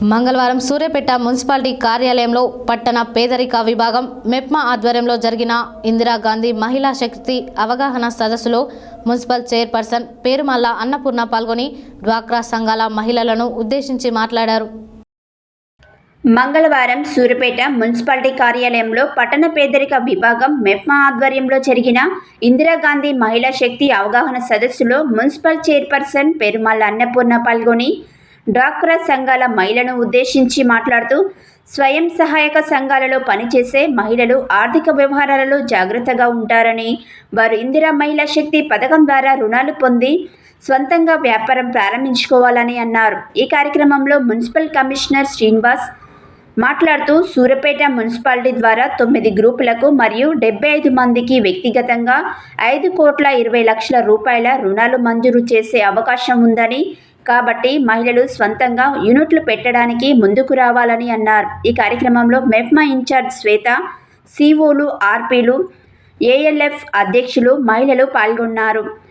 మంగళవారం సూర్యాపేట మున్సిపాలిటీ కార్యాలయంలో పట్టణ పేదరిక విభాగం మెప్మా ఆధ్వర్యంలో జరిగిన ఇందిరాగాంధీ మహిళా శక్తి అవగాహన సదస్సులో మున్సిపల్ చైర్పర్సన్ పేరుమల్ల అన్నపూర్ణ పాల్గొని డ్వాక్రా సంఘాల మహిళలను ఉద్దేశించి మాట్లాడారు. మంగళవారం సూర్యపేట మున్సిపాలిటీ కార్యాలయంలో పట్టణ పేదరిక విభాగం మెఫ్మా ఆధ్వర్యంలో జరిగిన ఇందిరాగాంధీ మహిళా శక్తి అవగాహన సదస్సులో మున్సిపల్ చైర్పర్సన్ పెరుమల్ల అన్నపూర్ణ పాల్గొని డ్వాక్రా సంఘాల మహిళను ఉద్దేశించి మాట్లాడుతూ స్వయం సహాయక సంఘాలలో పనిచేసే మహిళలు ఆర్థిక వ్యవహారాలలో జాగ్రత్తగా ఉంటారని వారు ఇందిరా మహిళా శక్తి పథకం ద్వారా రుణాలు పొంది స్వంతంగా వ్యాపారం ప్రారంభించుకోవాలని అన్నారు. ఈ కార్యక్రమంలో మున్సిపల్ కమిషనర్ శ్రీనివాస్ మాట్లాడుతూ సూర్యపేట మున్సిపాలిటీ ద్వారా తొమ్మిది గ్రూపులకు మరియు డెబ్బై ఐదు మందికి వ్యక్తిగతంగా ఐదు కోట్ల ఇరవై లక్షల రూపాయల రుణాలు మంజూరు చేసే అవకాశం ఉందని కాబట్టి మహిళలు స్వంతంగా యూనిట్లు పెట్టడానికి ముందుకు రావాలని అన్నారు. ఈ కార్యక్రమంలో మెఫ్మా ఇన్ఛార్జ్ శ్వేత సిఓలు ఆర్పీలు ఏఎల్ఎఫ్ అధ్యక్షులు మహిళలు పాల్గొన్నారు.